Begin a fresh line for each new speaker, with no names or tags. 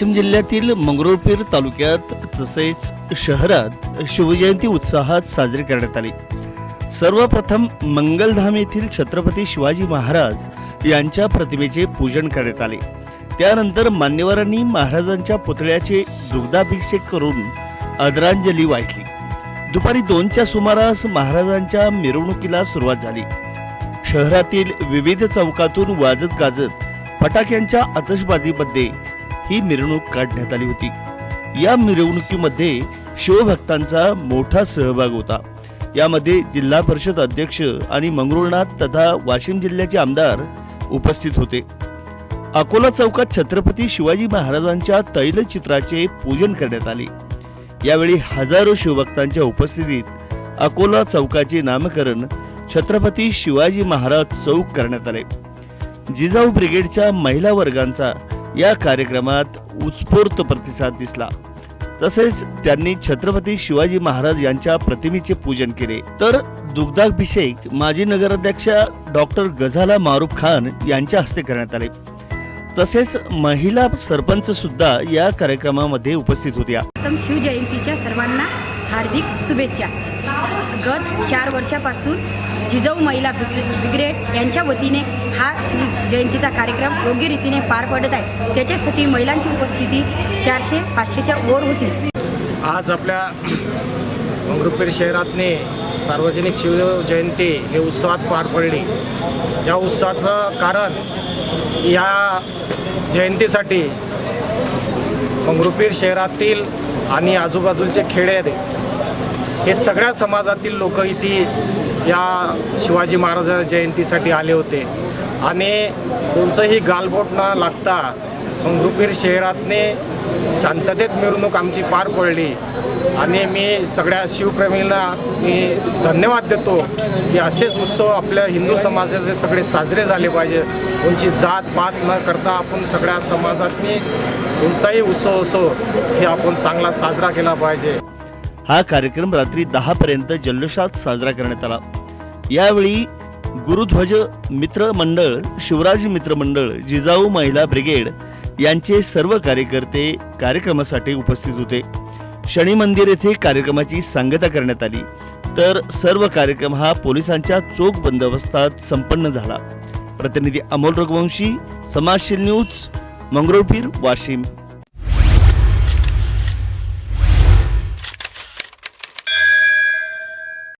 वाशिम जिल्ह्यातील मंगरुळपीर तालुक्यात तसेच शहरात शिवजयंती उत्साहात साजरी करण्यात आली. सर्वप्रथम मंगलधाम येथील छत्रपती शिवाजी महाराज यांच्या प्रतिमेचे पूजन करण्यात आले. त्यानंतर मान्यवरांनी महाराजांच्या पुतळ्याचे दुग्धाभिषेक करून आदरांजली वाहिली. दुपारी दोनच्या सुमारास महाराजांच्या मिरवणुकीला सुरुवात झाली. शहरातील विविध चौकातून वाजत गाजत फटाक्यांच्या आतषबाजीमध्ये ही मिरवणूक काढण्यात आली होती. या मिरवणुकीमध्ये शिवभक्तांचा मोठा सहभाग होता. यामध्ये जिल्हा परिषद अध्यक्ष आणि मंगरुळनाथ तथा वाशिम जिल्ह्याचे आमदार उपस्थित होते. अकोला चौकात छत्रपती शिवाजी महाराजांच्या तैलचित्राचे पूजन करण्यात आले. यावेळी हजारो शिवभक्तांच्या उपस्थितीत अकोला चौकाचे नामकरण छत्रपती शिवाजी महाराज चौक करण्यात आले. जिजाऊ ब्रिगेडच्या महिला वर्गांचा या कार्यक्रमात उत्स्फूर्त प्रतिसाद दिसला. तसेच त्यांनी छत्रपती शिवाजी महाराज यांच्या प्रतिमेचे पूजन केले. तर दुग्धाभिषेक माजी नगराध्यक्षा डॉक्टर गझाला मारूफ खान यांच्या हस्ते करण्यात आले. तसेच महिला सरपंच सुद्धा या कार्यक्रमामध्ये उपस्थित होत्या.
शिवजयंतीच्या सर्वांना हार्दिक शुभेच्छा. गत चार वर्षापासून जिजाऊ महिला ब्रिग्रेड यांच्या वतीने हा जयंतीचा कार्यक्रम योग्य रीतीने पार पडत आहे. त्याच्यासाठी महिलांची उपस्थिती चारशे पाचशेच्या वर होती.
आज आपल्या मंगरुळपीर शहरातने सार्वजनिक शिवजयंती हे उत्सवात पार पडली. या उत्सवाचं कारण या जयंतीसाठी मंगरुळपीर शहरातील आणि आजूबाजूचे खेडे हे सगळ्या समाजातील लोक इथे या शिवाजी महाराज जयंतीसाठी आले होते. आणि कोणचंही गालबोट न लागता मंगरुळपीर शहरातने शांततेत मिरवणूक आमची पार पडली. आणि मी सगळ्या शिवप्रेमींना मी धन्यवाद देतो की असेच उत्सव आपल्या हिंदू समाजाचे सगळे साजरे झाले पाहिजे कोणची जात पात न करता आपण सगळ्या समाजातनी कोणताही उत्सव असो हे आपण चांगला साजरा केला पाहिजे.
हा कार्यक्रम रात्री दहा पर्यंत जल्लोषात साजरा करण्यात आला. यावेळी गुरुध्वज मित्र मंडळ शिवराज मित्र मंडळ जिजाऊ महिला ब्रिगेड यांचे सर्व कार्यकर्ते कार्यक्रमासाठी उपस्थित होते. शनी मंदिर येथे कार्यक्रमाची सांगता करण्यात आली. तर सर्व कार्यक्रम हा पोलिसांच्या चोख बंदोबस्तात संपन्न झाला. प्रतिनिधी अमोल रघुवंशी समाजशील न्यूज मंगरुळपीर वाशिम.